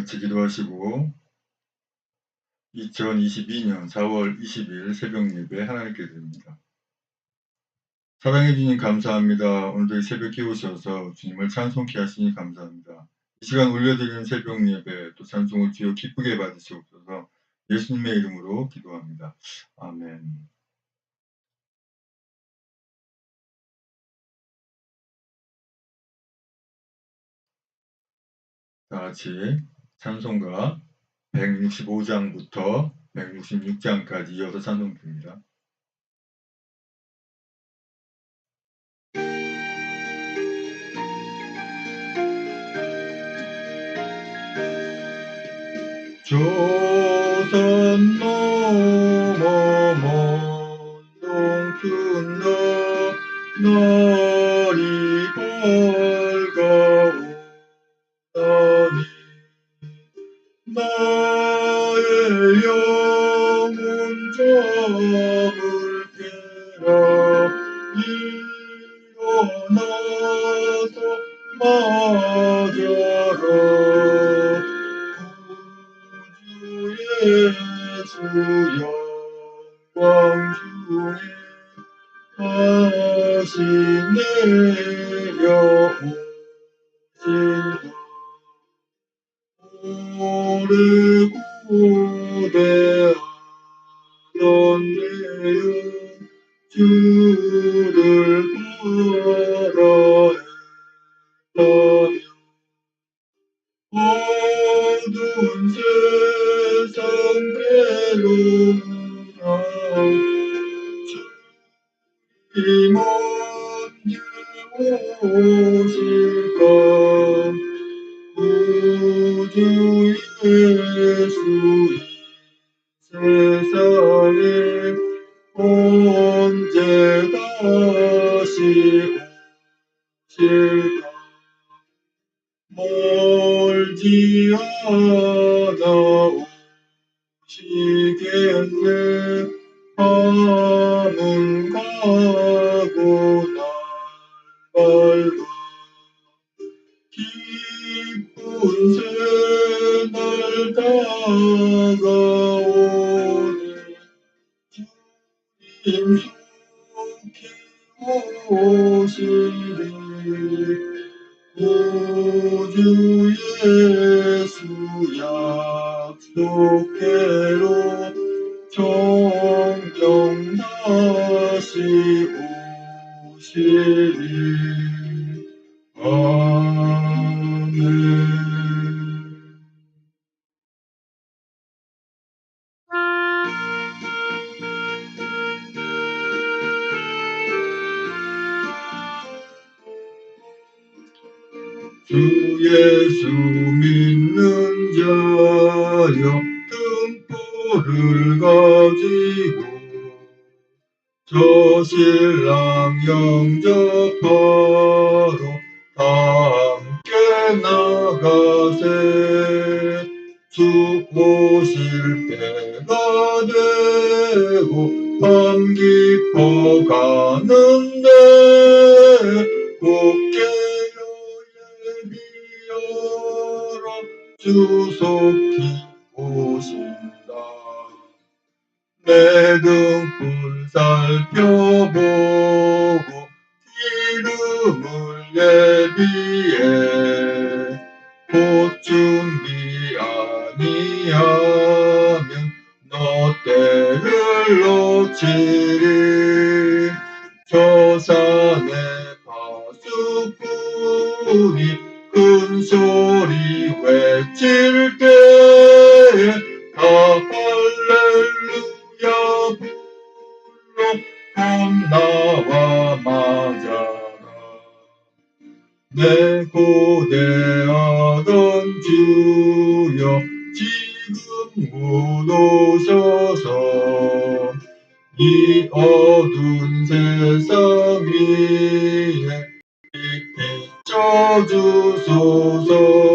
같이 기도하시고 2022년 4월 20일 새벽 예배 하나님께 드립니다. 사랑해 주님 감사합니다. 오늘도 이 새벽 깨우셔서 주님을 찬송케 하시니 감사합니다. 이 시간 올려드리는 새벽 예배 또 찬송을 주여 기쁘게 받으시옵소서 예수님의 이름으로 기도합니다. 아멘. 같이 찬송가 165장부터 166장까지 이어서 찬송 드립니다. 조선 먼 동춘 너날 오래 고대하던 내용 주 세상에 언제 다시 오실 오시리 구주 예수 약속대로 정령 다시 오시리. 아 주 예수 믿는 자여 등불을 가지고 저 신랑 영접하러 다 함께 나가세. 주 오실 때가 되고 밤 깊어 가는데 주 속히 오신다. 내 등불 살펴보고 기름을 예비해 곧 준비 아니하면 너 때를 놓치리. 저 산에 외칠 때에 다 할렐루야 불러 곧 나와 맞아라. 내 고대하던 주여 지금 못 오셔서 이 어두운 세상 위에 비춰주소서. 내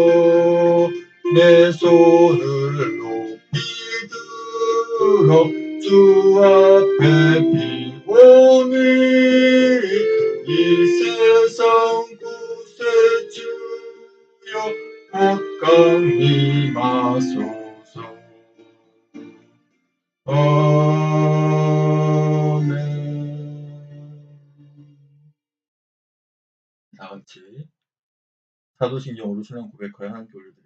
손을 높이 들어 주 앞에 비오니 이 세상 곳에 주여 다 같이 사도신경으로 신앙 고백하여 하나님께 올려드립니다.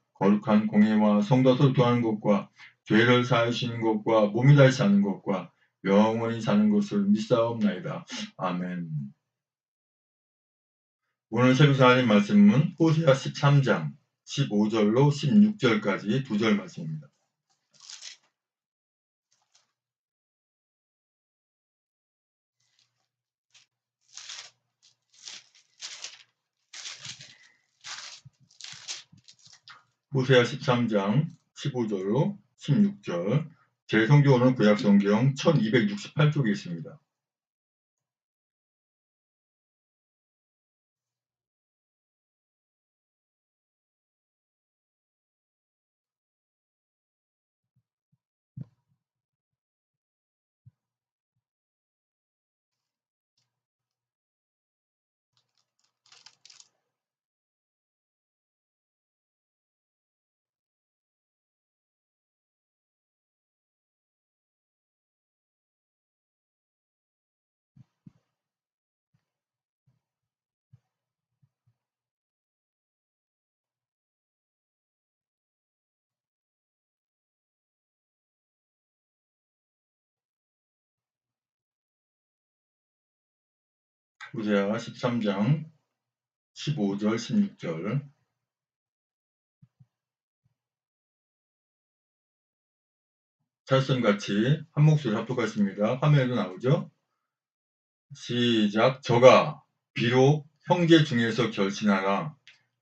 거룩한 공예와 성도 소통하는 것과 죄를 사하시는 것과 몸이 다시 사는 것과 영원히 사는 것을 믿사옵나이다. 아멘. 오늘 새벽 하나님 말씀은 호세아 13장 15절로 16절까지 두 절 말씀입니다. 호세아 13장 15절로 16절 제 성경은 구약성경 1268쪽에 있습니다. 호세아 13장 15절 16절 찰성같이 한 목소리 합독하십니다. 화면에도 나오죠? 시작 저가 비록 형제 중에서 결신하라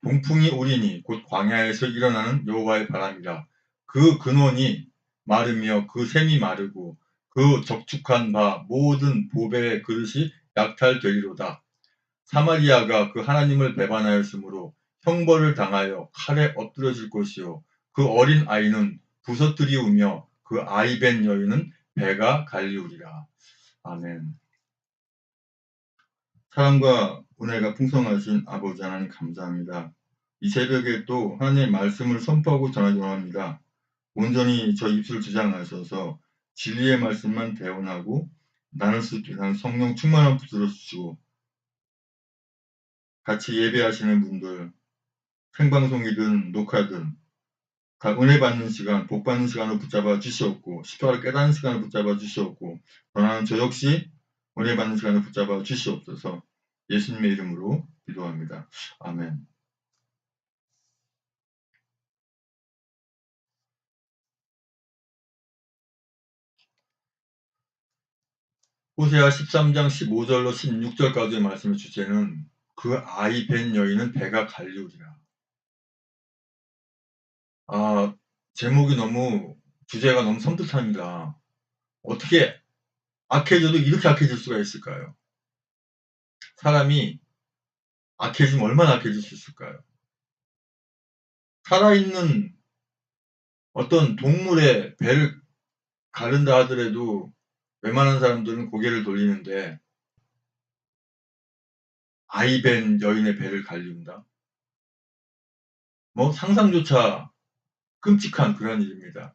동풍이 오리니 곧 광야에서 일어나는 여호와의 바람이라 그 근원이 마르며 그 샘이 마르고 그 적축한 바 모든 보배의 그릇이 약탈되리로다. 사마리아가 그 하나님을 배반하였으므로 형벌을 당하여 칼에 엎드러질 것이요 그 어린 아이는 부서뜨리 우며 그 아이 벤 여인은 배가 갈리우리라. 아멘. 사랑과 은혜가 풍성하신 아버지 하나님 감사합니다. 이 새벽에 또 하나님의 말씀을 선포하고 전하기 원합니다. 온전히 저 입술 주장하셔서 진리의 말씀만 대원하고 나눌 수한 성령 충만한 부들어 주시고 같이 예배하시는 분들 생방송이든 녹화든 각 은혜 받는 시간, 복 받는 시간을 붙잡아 주시옵고 십자가를 깨닫는 시간을 붙잡아 주시옵고 전하는 저 역시 은혜 받는 시간을 붙잡아 주시옵소서 예수님의 이름으로 기도합니다. 아멘. 호세아 13장 15절로 16절까지의 말씀의 주제는 그 아이 벤 여인은 배가 갈리우리라. 아, 제목이 너무 주제가 너무 섬뜩합니다. 어떻게 악해져도 이렇게 악해질 수가 있을까요? 사람이 악해지면 얼마나 악해질 수 있을까요? 살아있는 어떤 동물의 배를 가른다 하더라도 웬만한 사람들은 고개를 돌리는데 아이벤 여인의 배를 갈린다? 뭐 상상조차 끔찍한 그런 일입니다.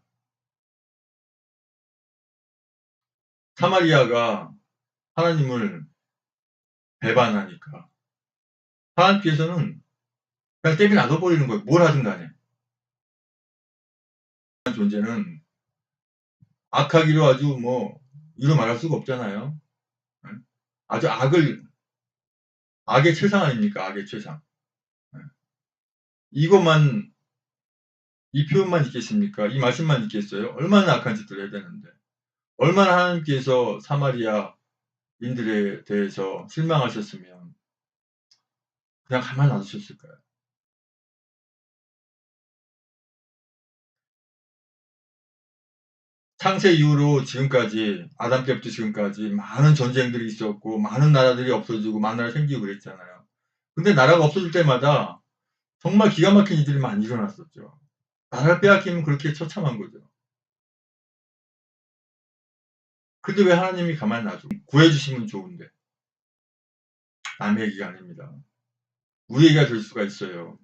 사마리아가 하나님을 배반하니까 하나님께서는 그냥 때비 놔둬버리는 거예요. 뭘 하든 간에. 존재는 악하기로 아주 뭐 이로 말할 수가 없잖아요. 아주 악을 악의 최상 아닙니까? 악의 최상. 이것만 이 표현만 있겠습니까? 이 말씀만 있겠어요? 얼마나 악한 짓을 해야 되는데 얼마나 하나님께서 사마리아인들에 대해서 실망하셨으면 그냥 가만 놔두셨을까요? 창세 이후로 지금까지 아담 때부터 지금까지 많은 전쟁들이 있었고 많은 나라들이 없어지고 많은 나라 생기고 그랬잖아요. 근데 나라가 없어질 때마다 정말 기가 막힌 일들이 많이 일어났었죠. 나라를 빼앗기면 그렇게 처참한 거죠. 근데 왜 하나님이 가만히 놔줘? 구해주시면 좋은데. 남의 얘기가 아닙니다. 우리 얘기가 될 수가 있어요.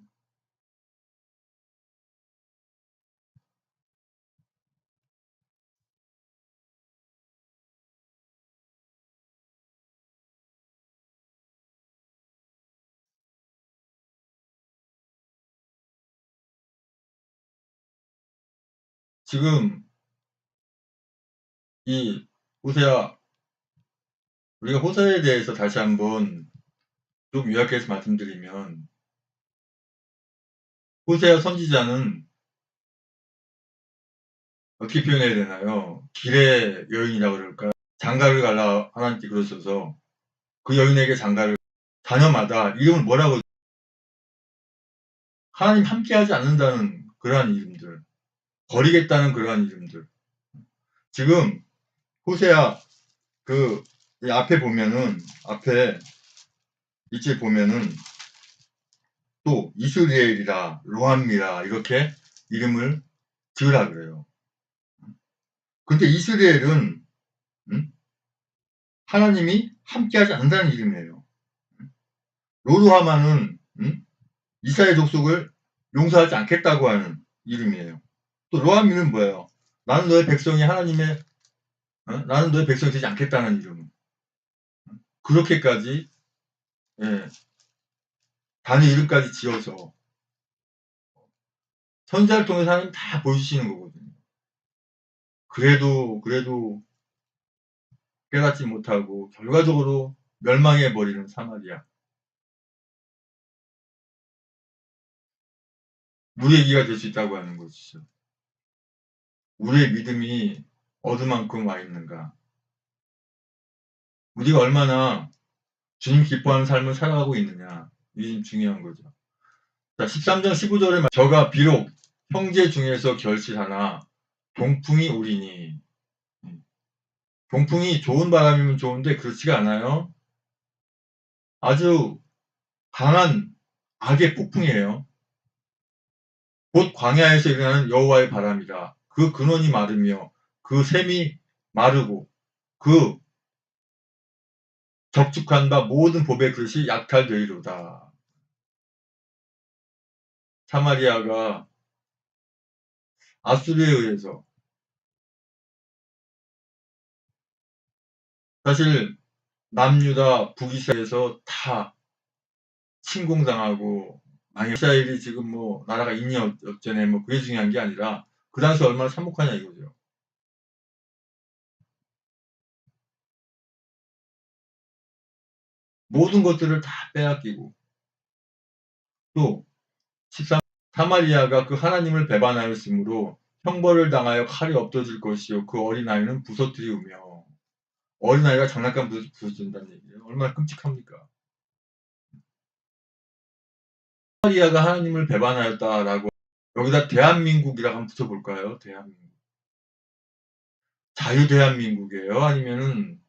지금 이 호세아 우리가 호세에 대해서 다시 한번 좀 요약해서 말씀드리면 호세아 선지자는 어떻게 표현해야 되나요? 길의 여인이라고 그럴까? 장가를 갈라 하나님께 그러셔서 그 여인에게 장가를 자녀마다 이름을 뭐라고 하나님 함께하지 않는다는 그러한 이름들 버리겠다는 그러한 이름들 지금 호세아 그 앞에 보면은 앞에 이제 보면은 또 이스라엘이라 로함미라 이렇게 이름을 지으라 그래요. 근데 이스라엘은 음? 하나님이 함께하지 않는다는 이름이에요. 로루하마는 음? 이스라엘 족속을 용서하지 않겠다고 하는 이름이에요. 또 로함미는 뭐예요? 나는 너의 백성이 하나님의 어? 나는 너의 백성이 되지 않겠다는 이름. 그렇게까지 예, 단의 이름까지 지어서 선자를 통해서 하나님 다 보여주시는 거거든요. 그래도 그래도 깨닫지 못하고 결과적으로 멸망해 버리는 사마리아. 우리의 기가 될 수 있다고 하는 것이죠. 우리의 믿음이 어디만큼 와 있는가? 우리가 얼마나 주님 기뻐하는 삶을 살아가고 있느냐. 이게 중요한 거죠. 자, 13장 15절에 저가 비록 형제 중에서 결실하나 동풍이 우리니 동풍이 좋은 바람이면 좋은데 그렇지가 않아요. 아주 강한 악의 폭풍이에요. 곧 광야에서 일어나는 여호와의 바람이다. 그 근원이 마르며 그 샘이 마르고 그 적축한 바 모든 법의 그릇이 약탈되리로다. 사마리아가 아수르에 의해서 사실 남유다 북이스라엘에서 다 침공당하고 이스라엘이 지금 뭐 나라가 있니 어쩌네 뭐 그게 중요한 게 아니라 그 당시 얼마나 참혹하냐 이거죠. 모든 것들을 다 빼앗기고 또 13, 사마리아가 그 하나님을 배반하였으므로 형벌을 당하여 칼이 없어질 것이요 그 어린아이는 부서뜨리우며 어린아이가 장난감 부서진다는 얘기예요. 얼마나 끔찍합니까? 사마리아가 하나님을 배반하였다라고 여기다 대한민국이라고 한번 붙여볼까요? 대한민국. 자유대한민국이에요? 아니면은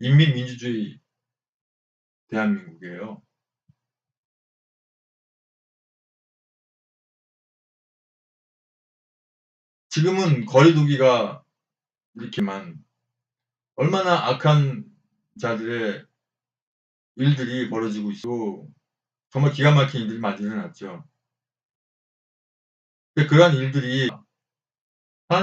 인민민주주의 대한민국이에요? 지금은 거리두기가 이렇게만 얼마나 악한 자들의 일들이 벌어지고 있고 정말 기가 막힌 일들이 많이 일어났죠. 그러한 일들이